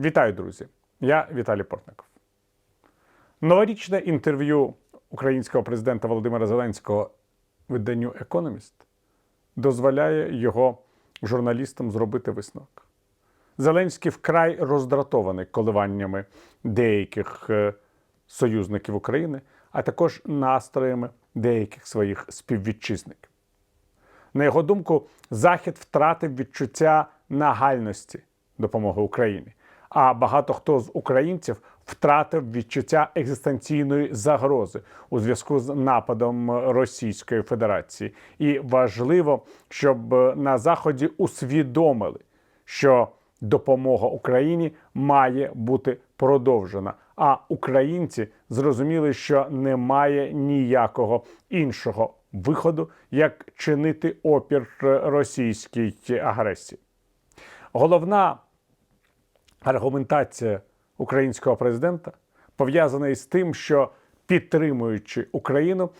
Вітаю, друзі! Я Віталій Портников. Новорічне інтерв'ю українського президента Володимира Зеленського виданню Економіст дозволяє його журналістам зробити висновок. Зеленський вкрай роздратований коливаннями деяких е, союзників України, а також настроями деяких своїх співвітчизників. На його думку, Захід втратив відчуття нагальності допомоги Україні. А багато хто з українців втратив відчуття екзистенційної загрози у зв'язку з нападом Російської Федерації. І важливо, щоб на Заході усвідомили, що допомога Україні має бути продовжена. А українці зрозуміли, що немає ніякого іншого виходу, як чинити опір російській агресії. Головна аргументація українського президента пов'язана із тим, що підтримуючи Україну,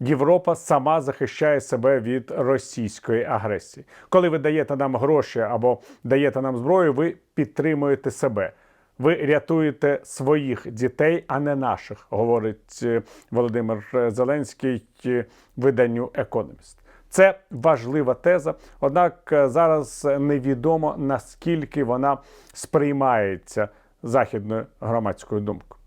Європа сама захищає себе від російської агресії. Коли ви даєте нам гроші або даєте нам зброю, ви підтримуєте себе. Ви рятуєте своїх дітей, а не наших, говорить е, Володимир Зеленський е, виданню Економіст. Це важлива теза, однак е, зараз невідомо наскільки вона сприймається західною громадською думкою.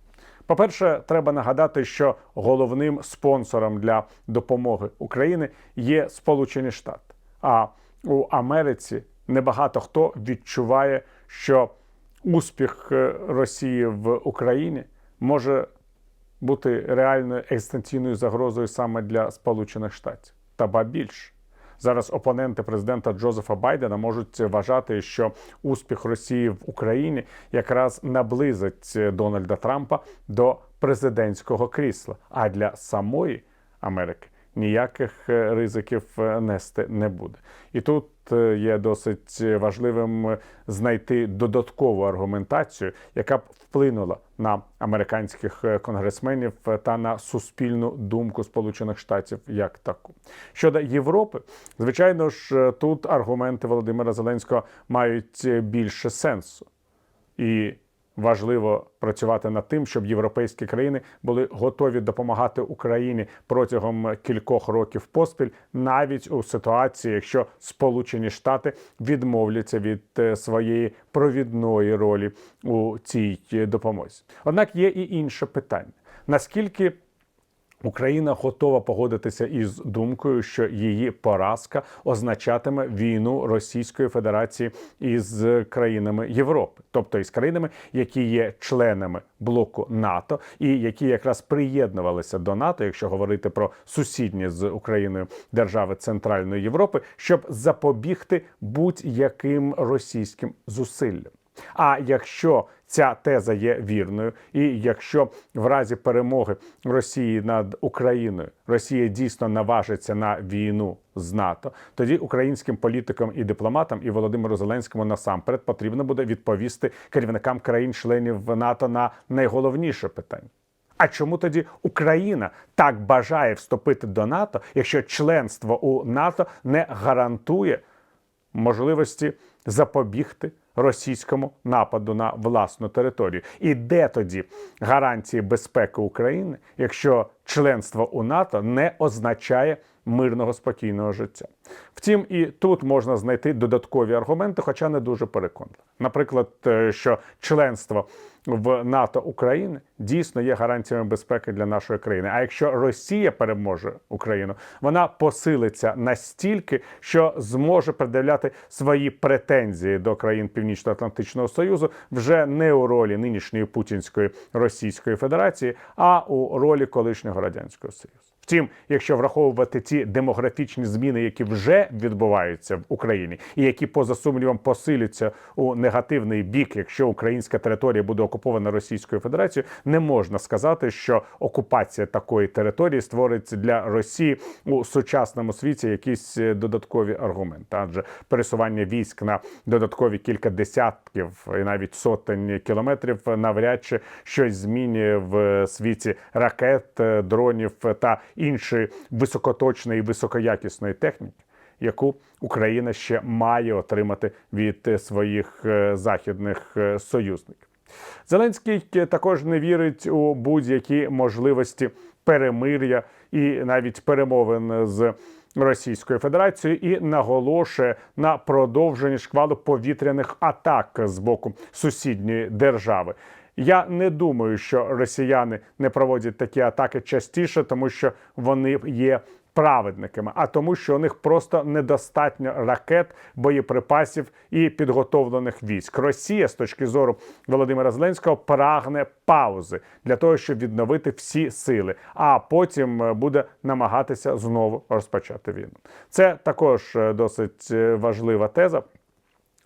По-перше, треба нагадати, що головним спонсором для допомоги України є Сполучені Штати. А у Америці небагато хто відчуває, що успіх е, Росії в Україні може бути реальною екзистенційною загрозою саме для Сполучених Штатів. Та ба більше. Зараз опоненти президента Джозефа Байдена можуть вважати, що успіх Росії в Україні якраз наблизить Дональда Трампа до президентського крісла. А для самої Америки ніяких е, ризиків е, нести не буде. І тут е, є досить важливим знайти додаткову аргументацію, яка б вплинула на американських конгресменів та на суспільну думку Сполучених Штатів як таку. Щодо Європи, звичайно ж, тут аргументи Володимира Зеленського мають більше сенсу. І Важливо працювати над тим, щоб європейські країни були готові допомагати Україні протягом кількох років поспіль, навіть у ситуації, якщо Сполучені Штати відмовляться від е, своєї провідної ролі у цій допомозі. Однак є і інше питання: наскільки Україна готова погодитися із думкою, що її поразка означатиме війну Російської Федерації із країнами Європи, тобто із країнами, які є членами блоку НАТО, і які якраз приєднувалися до НАТО, якщо говорити про сусідні з Україною держави Центральної Європи, щоб запобігти будь-яким російським зусиллям. А якщо ця теза є вірною, і якщо в разі перемоги Росії над Україною Росія дійсно наважиться на війну з НАТО, тоді українським політикам і дипломатам і Володимиру Зеленському насамперед потрібно буде відповісти керівникам країн-членів НАТО на найголовніше питання. А чому тоді Україна так бажає вступити до НАТО, якщо членство у НАТО не гарантує можливості запобігти російському нападу на власну територію. І де тоді гарантії безпеки України, якщо членство у НАТО не означає мирного спокійного життя? Втім, і тут можна знайти додаткові аргументи, хоча не дуже переконливі. Наприклад, е, що членство в НАТО України дійсно є гарантіями безпеки для нашої країни. А якщо Росія переможе Україну, вона посилиться настільки, що зможе пред'являти свої претензії до країн Північно-Атлантичного Союзу вже не у ролі нинішньої Путінської Російської Федерації, а у ролі колишнього радянського союзу. Втім, якщо враховувати ті демографічні зміни, які вже відбуваються в Україні, і які поза сумнівом посиляться у негативний бік, якщо українська територія буде окупована Російською Федерацією, не можна сказати, що окупація такої території створить для Росії у сучасному світі якісь е, додаткові аргументи, адже пересування військ на додаткові кілька десятків і навіть сотень кілометрів навряд чи щось змінює в світі ракет, е, дронів та іншої високоточної і високоякісної техніки. яку Україна ще має отримати від е, своїх е, західних е, союзників. Зеленський також не вірить у будь-які можливості перемир'я і навіть перемовин з Російською Федерацією і наголошує на продовженні шквалу повітряних атак з боку сусідньої держави. Я не думаю, що росіяни не проводять такі атаки частіше, тому що вони є праведниками, а тому, що у них просто недостатньо ракет, боєприпасів і підготовлених військ. Росія, з точки зору Володимира Зеленського, прагне паузи для того, щоб відновити всі сили, а потім е, буде намагатися знову розпочати війну. Це також е, досить е, важлива теза.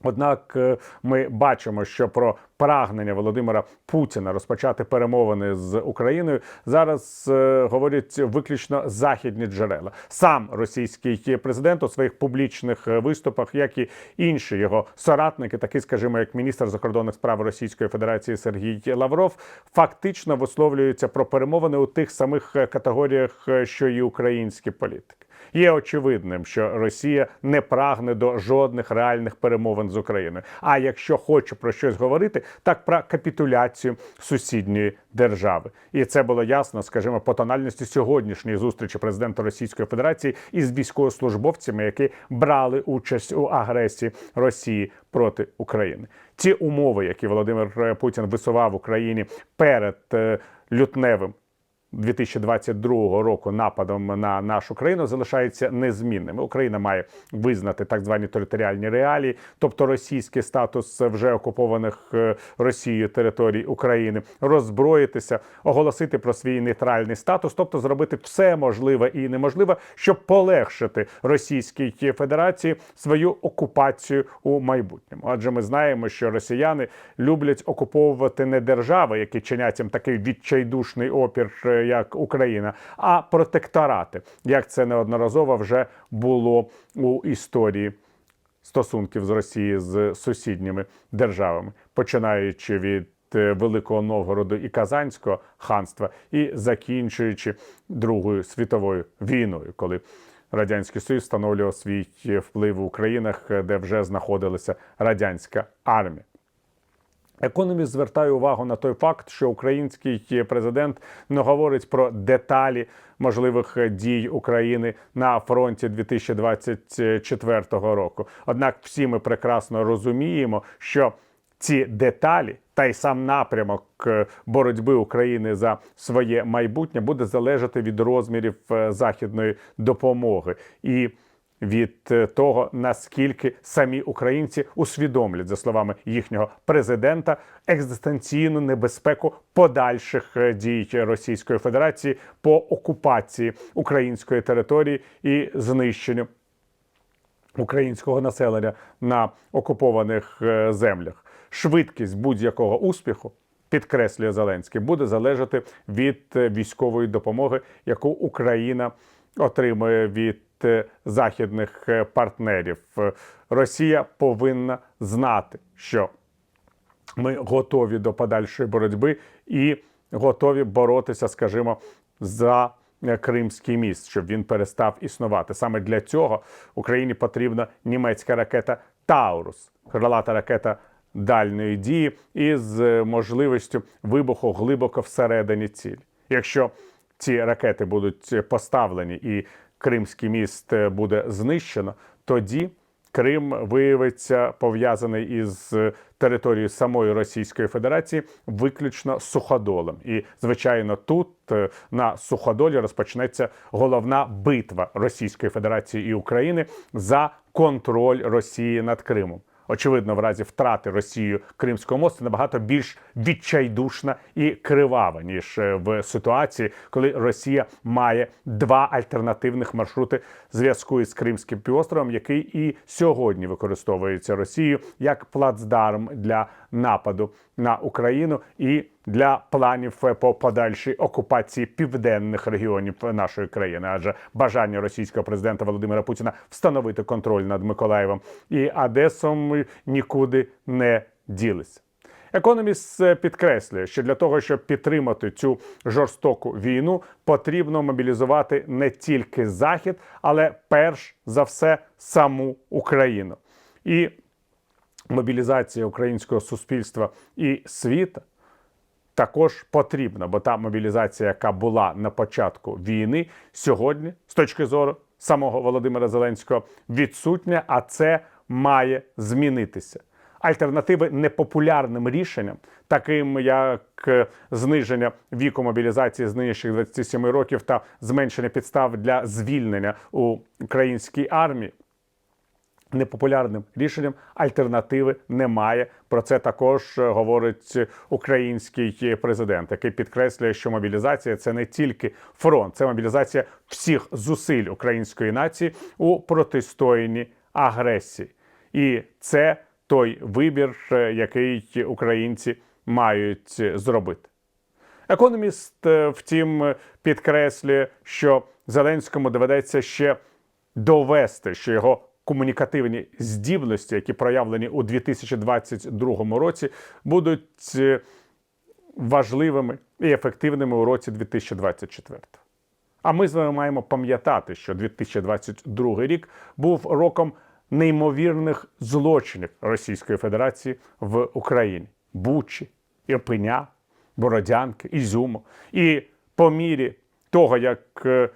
Однак е, ми бачимо, що про прагнення Володимира Путіна розпочати перемовини з Україною зараз е, говорять виключно західні джерела. Сам російський президент у своїх публічних е, виступах, як і інші його соратники, такі, скажімо, як міністр закордонних справ Російської Федерації Сергій Лавров, фактично висловлюються про перемовини у тих самих е, категоріях, що і українські політики. Є очевидним, що Росія не прагне до жодних реальних перемовин з Україною. А якщо хоче про щось говорити, так про капітуляцію сусідньої держави. І це було ясно, скажімо, по тональності сьогоднішньої зустрічі президента Російської Федерації із військовослужбовцями, які брали участь у агресії Росії проти України. Ті умови, які Володимир Путін висував Україні перед е, лютневим 2022 року нападом на нашу країну залишаються незмінними. Україна має визнати так звані територіальні реалії, тобто російський статус вже окупованих е, Росією територій України, роззброїтися, оголосити про свій нейтральний статус, тобто зробити все можливе і неможливе, щоб полегшити Російській Федерації свою окупацію у майбутньому. Адже ми знаємо, що росіяни люблять окуповувати не держави, які чинять їм такий відчайдушний опір. Е, Як Україна, а протекторати, як це неодноразово вже було у історії стосунків з Росією з сусідніми державами, починаючи від е, Великого Новгороду і Казанського ханства, і закінчуючи Другою світовою війною, коли Радянський Союз встановлював свій вплив у країнах, де вже знаходилася радянська армія. Економіст звертає увагу на той факт, що український президент не говорить про деталі можливих дій України на фронті 2024 року. Однак всі ми прекрасно розуміємо, що ці деталі та й сам напрямок е, боротьби України за своє майбутнє буде залежати від розмірів е, західної допомоги і від е, того, наскільки самі українці усвідомлять, за словами їхнього президента, екзистенційну небезпеку подальших е, дій Російської Федерації по окупації української території і знищенню українського населення на окупованих е, землях. Швидкість будь-якого успіху. Підкреслює Зеленський, буде залежати від військової допомоги, яку Україна отримує від західних е, партнерів. Е, Росія повинна знати, що ми готові до подальшої боротьби і готові боротися, скажімо, за е, Кримський міст, щоб він перестав існувати. Саме для цього Україні потрібна німецька ракета Таурус, крилата ракета дальної дії із можливістю вибуху глибоко всередині цілі. Якщо ці ракети будуть поставлені і Кримський міст е, буде знищено, тоді Крим виявиться пов'язаний із територією самої Російської Федерації виключно суходолом. І звичайно, тут е, на суходолі розпочнеться головна битва Російської Федерації і України за контроль Росії над Кримом. Очевидно, в разі втрати Росією Кримського мосту набагато більш відчайдушна і кривава, ніж е, в ситуації, коли Росія має два альтернативних маршрути зв'язку із Кримським півостровом, який і сьогодні використовується Росією як плацдарм для нападу на Україну і для планів по подальшій окупації південних регіонів нашої країни, адже бажання російського президента Володимира Путіна встановити контроль над Миколаєвом і Одесом нікуди не ділися. Економіст е, підкреслює, що для того, щоб підтримати цю жорстоку війну, потрібно мобілізувати не тільки Захід, але перш за все саму Україну. І мобілізація українського суспільства і світа також потрібна, бо та мобілізація, яка була на початку війни, сьогодні, з точки зору самого Володимира Зеленського, відсутня, а це має змінитися. Альтернативи непопулярним рішенням, таким як е, зниження віку мобілізації з нинішніх 27 років та зменшення підстав для звільнення у українській армії непопулярним рішенням альтернативи немає. Про це також е, говорить український президент, який підкреслює, що мобілізація це не тільки фронт, це мобілізація всіх зусиль української нації у протистоянні агресії, і це той вибір, е, який українці мають зробити. Економіст, е, втім, підкреслює, що Зеленському доведеться ще довести, що його комунікативні здібності, які проявлені у 2022 році, будуть е, важливими і ефективними у році 2024. А ми з вами маємо пам'ятати, що 2022 рік був роком неймовірних злочинів Російської Федерації в Україні: Бучі, Ірпеня, Бородянки, Ізюму. І по мірі того, як е,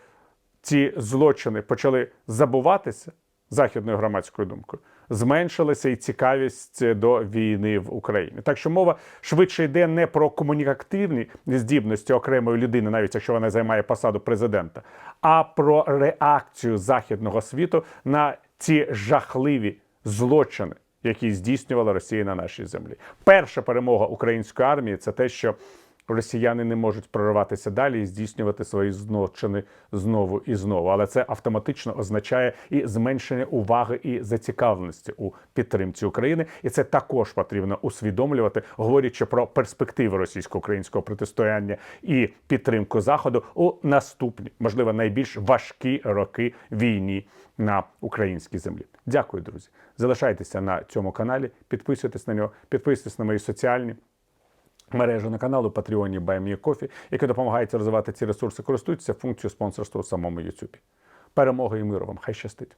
ці злочини почали забуватися західною громадською думкою, зменшилася і цікавість до війни в Україні. Так що мова швидше йде не про комунікативні здібності окремої людини, навіть якщо вона займає посаду президента, а про реакцію західного світу на ці жахливі злочини. Які здійснювала Росія на нашій землі. Перша перемога української армії це те, що росіяни не можуть прориватися далі і здійснювати свої злочини знову і знову. Але це автоматично означає і зменшення уваги і зацікавленості у підтримці України. І це також потрібно усвідомлювати, говорячи про перспективи російсько-українського протистояння і підтримку заходу у наступні, можливо, найбільш важкі роки війні на українській землі. Дякую, друзі. Залишайтеся на цьому каналі, підписуйтесь на нього, підписуйтесь на мої соціальні мережу на каналу Патреоні Кофі, які допомагають розвивати ці ресурси, користуються функцією спонсорства у самому YouTube. Перемоги і миру вам! Хай щастить!